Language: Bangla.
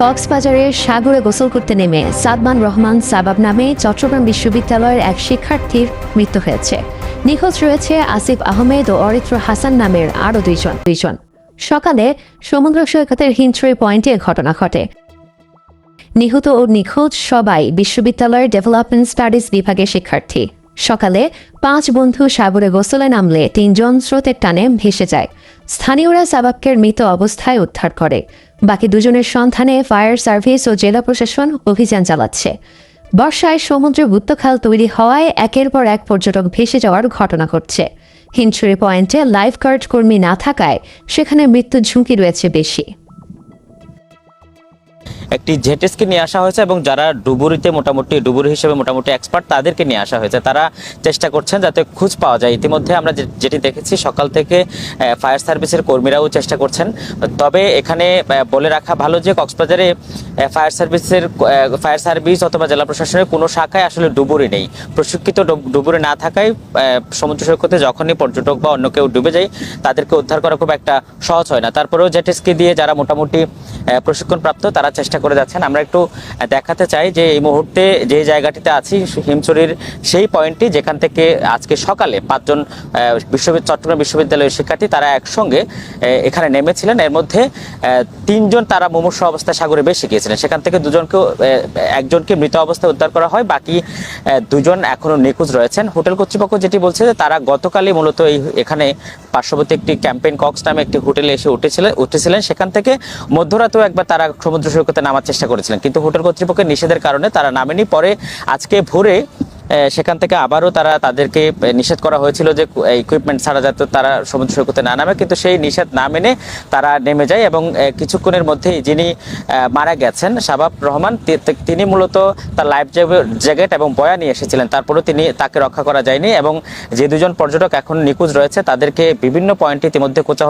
কক্সবাজারে সাগরে গোসল করতে নেমে সাদমান রহমান সাবাব নামে চট্টগ্রাম বিশ্ববিদ্যালয়ের এক শিক্ষার্থীর মৃত্যু হয়েছে। নিখোঁজ রয়েছে আসিফ আহমেদ ও অরিত্র হাসান নামের আরও দুইজন। দুইজন। সকালে সমুদ্র সৈকতের হিঞ্চুরি পয়েন্টে ঘটনা ঘটে। নিহত ও নিখোঁজ সবাই বিশ্ববিদ্যালয়ের ডেভেলপমেন্ট স্টাডিজ বিভাগের শিক্ষার্থী। সকালে পাঁচ বন্ধু সাগরে গোসলে নামলে তিনজন স্রোতের টানে ভেসে যায়। স্থানীয়রা সাবাবকের মৃত অবস্থায় উদ্ধার করে। বাকি দুজনের সন্ধানে ফায়ার সার্ভিস ও জেলা প্রশাসন অভিযান চালাচ্ছে। বর্ষায় সমুদ্রে গুপ্তখাল তৈরি হওয়ায় একের পর এক পর্যটক ভেসে যাওয়ার ঘটনা ঘটছে। হিঞ্চুরি পয়েন্টে লাইফগার্ড কর্মী না থাকায় সেখানে মৃত্যু ঝুঁকি রয়েছে বেশি। একটি জেটেসকে নিয়ে আসা হয়েছে এবং যারা ডুবুরিতে মোটামুটি, ডুবুরি হিসেবে মোটামুটি এক্সপার্ট তাদেরকে নিয়ে আসা হয়েছে। তারা চেষ্টা করছেন যাতে খোঁজ পাওয়া যায়। ইতিমধ্যে আমরা যেটি দেখেছি, সকাল থেকে ফায়ার সার্ভিসের কর্মীরাও চেষ্টা করছেন। তবে এখানে বলে রাখা ভালো যে কক্সবাজারে ফায়ার সার্ভিসের ফায়ার সার্ভিস অথবা জেলা প্রশাসনের কোনো শাখায় আসলে ডুবুরি নেই। প্রশিক্ষিত ডুব- ডুবুরি না থাকায় সমুদ্র সৈকতে যখনই পর্যটক বা অন্য কেউ ডুবে যায়, তাদেরকে উদ্ধার করা খুব একটা সহজ হয় না। তারপরেও জেটেসকে দিয়ে যারা মোটামুটি প্রশিক্ষণপ্রাপ্ত, তারা চেষ্টা করে যাচ্ছেন। আমরা একটু দেখাতে চাই যে এই মুহূর্তে যে জায়গাটিতে আছি হিমচুরির সেই পয়েন্টটি যেখান থেকে আজকে সকালে পাঁচজন বিশ্ববিদ্যালয় চট্টগ্রাম বিশ্ববিদ্যালয়ের শিক্ষার্থী তারা একসঙ্গে এখানে নেমেছিলেন। এর মধ্যে তিনজন তারা মুমূর্ষ অবস্থায় সাগরে বেশি গিয়েছিলেন। সেখান থেকে দুজনকেও আহ, একজনকে মৃত অবস্থায় উদ্ধার করা হয়। বাকি দুজন এখনও নিখোঁজ রয়েছেন। হোটেল কর্তৃপক্ষ যেটি বলছে যে তারা গতকালই মূলত এই এখানে পার্শ্ববর্তী একটি ক্যাম্পেইন কক্স নামে একটি হোটেলে এসে উঠেছিলেন উঠেছিলেন। সেখান থেকে মধ্যরাতেও একবার তারা সমুদ্র সৈকতে নামার চেষ্টা করেছিলেন। কিন্তু হোটেল কর্তৃপক্ষের নিষেধের কারণে তারা নামেনি। পরে আজকে ভোরে সেখান থেকে আবারও তারা তাদেরকে নিষেধ করা হয়েছিল যে ইকুইপমেন্ট ছাড়া যাতে তারা সমুদ্র সৈকতে না নামে। কিন্তু সেই নিষেধ না মেনে তারা নেমে যায় এবং কিছুক্ষণের মধ্যেই যিনি মারা গেছেন, শাবাব রহমান তিনি মূলত তার লাইফ জ্যাকেট এবং বয়া নিয়ে এসেছিলেন। তারপরেও তিনি তাকে রক্ষা করা যায়নি এবং যে দুজন পর্যটক এখন নিখোঁজ রয়েছে, তাদেরকে বিভিন্ন পয়েন্টে ইতিমধ্যে কোচা